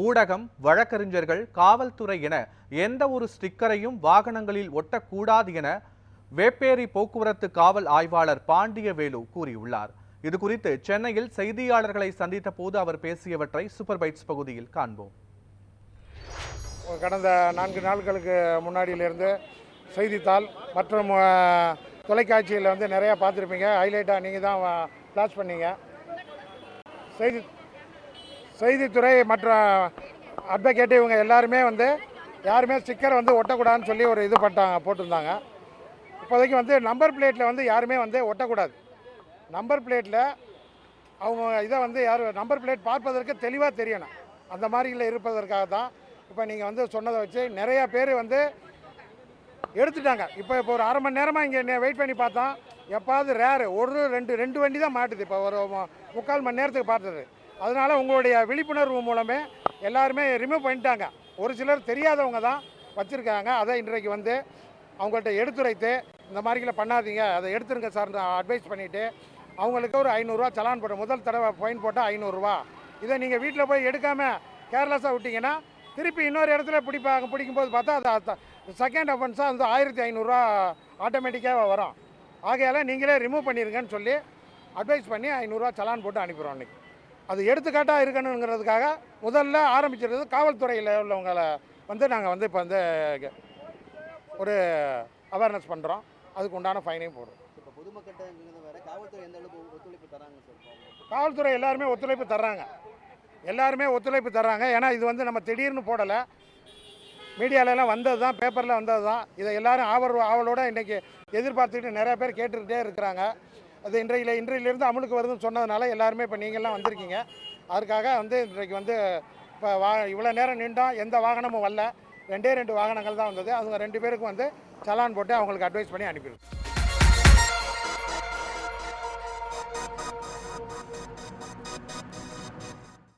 ஊடகம் வழக்கறிஞர்கள் காவல்துறை என எந்த ஒரு ஸ்டிக்கரையும் வாகனங்களில் ஒட்டக்கூடாது என வேப்பேரி போக்குவரத்து காவல் ஆய்வாளர் பாண்டியவேலு கூறியுள்ளார். இது குறித்து சென்னையில் செய்தியாளர்களை சந்தித்த போது அவர் பேசியவற்றை சூப்பர் பைட்ஸ் பகுதியில் காண்போம். கடந்த நான்கு நாட்களுக்கு முன்னாடியிலேருந்து செய்தித்தாள் மற்றும் தொலைக்காட்சியில் வந்து நிறையா பார்த்துருப்பீங்க. ஹைலைட்டாக நீங்கள் தான் ஃப்ளாஷ் பண்ணீங்க. செய்தி செய்தித்துறை மற்றும் அட்வொகேட் இவங்க எல்லாருமே வந்து யாருமே ஸ்டிக்கர் வந்து ஒட்டக்கூடாதுன்னு சொல்லி ஒரு இது பட்டாங்க போட்டிருந்தாங்க. இப்போதைக்கு வந்து நம்பர் பிளேட்டில் வந்து யாருமே வந்து ஒட்டக்கூடாது. நம்பர் பிளேட்டில் அவங்க இதை வந்து யார் நம்பர் பிளேட் பார்ப்பதற்கு தெளிவாக தெரியணும். அந்த மாதிரியில் இருப்பதற்காக தான் இப்போ நீங்கள் வந்து சொன்னதை வச்சு நிறையா பேர் வந்து எடுத்துட்டாங்க. இப்போ இப்போ ஒரு அரை மணி நேரமாக இங்கே வெயிட் பண்ணி பார்த்தோம் எப்பாவது ரேரு ஒரு ரெண்டு ரெண்டு வண்டி தான் மாட்டுது. இப்போ ஒரு முக்கால் மணி நேரத்துக்கு பார்த்தது. அதனால் உங்களுடைய விழிப்புணர்வு மூலமே எல்லாருமே ரிமூவ் பண்ணிட்டாங்க. ஒரு சிலர் தெரியாதவங்க தான் வச்சுருக்காங்க. அதை இன்றைக்கு வந்து அவங்கள்ட்ட எடுத்துரைத்து இந்த மாதிரிகளை பண்ணாதீங்க. அதை எடுத்துருங்க சார் அட்வைஸ் பண்ணிவிட்டு அவங்களுக்கு ஒரு ஐநூறுரூவா சலான் போட்டு முதல் தடவை ஃபைன் போட்டால் ஐநூறுரூவா இதை நீங்கள் வீட்டில் போய் எடுக்காமல் கேர்லெஸ்ஸாக விட்டிங்கன்னா திருப்பி இன்னொரு இடத்துல பிடிப்பாங்க பிடிக்கும்போது பார்த்தா அது செகண்ட் அஃபென்ஸாக வந்து ஆயிரத்தி ஐநூறுரூவா ஆட்டோமேட்டிக்காக வரும். ஆகையால் நீங்களே ரிமூவ் பண்ணிடுங்கன்னு சொல்லி அட்வைஸ் பண்ணி ஐநூறுரூவா சலான் போட்டு அனுப்பிடுறோம் அன்றைக்கி அது எடுத்துக்காட்டாக இருக்கணுங்கிறதுக்காக முதல்ல ஆரம்பிச்சிருந்தது காவல்துறையில் உள்ளவங்களை வந்து நாங்கள் வந்து இப்போ வந்து ஒரு அவேர்னஸ் பண்ணுறோம் அதுக்கு உண்டான ஃபைனையும் போடுறோம்? காவல்துறை எல்லாருமே ஒத்துழைப்பு தர்றாங்க. எல்லாருமே ஒத்துழைப்பு தர்றாங்க. ஏன்னா இது வந்து நம்ம திடீர்னு போடலை. மீடியாலெல்லாம் வந்தது தான் பேப்பரில் வந்தது தான் இதை எல்லாரும் ஆவல் ஆவலோட இன்றைக்கி எதிர்பார்த்துக்கிட்டு நிறைய பேர் கேட்டுக்கிட்டே இருக்கிறாங்க. அது இன்றைய இன்றையிலிருந்து அமலுக்கு வருதுன்னு சொன்னதுனால எல்லாருமே இப்போ நீங்கள்லாம் வந்திருக்கீங்க. அதுக்காக வந்து இன்றைக்கு வந்து இப்போ வா இவ்வளோ நேரம் நின்றோம். எந்த வாகனமும் வரல. ரெண்டே ரெண்டு வாகனங்கள் தான் வந்தது. அவங்க ரெண்டு பேருக்கும் வந்து சலான் போட்டு அவங்களுக்கு அட்வைஸ் பண்ணி அனுப்பிடுவோம்.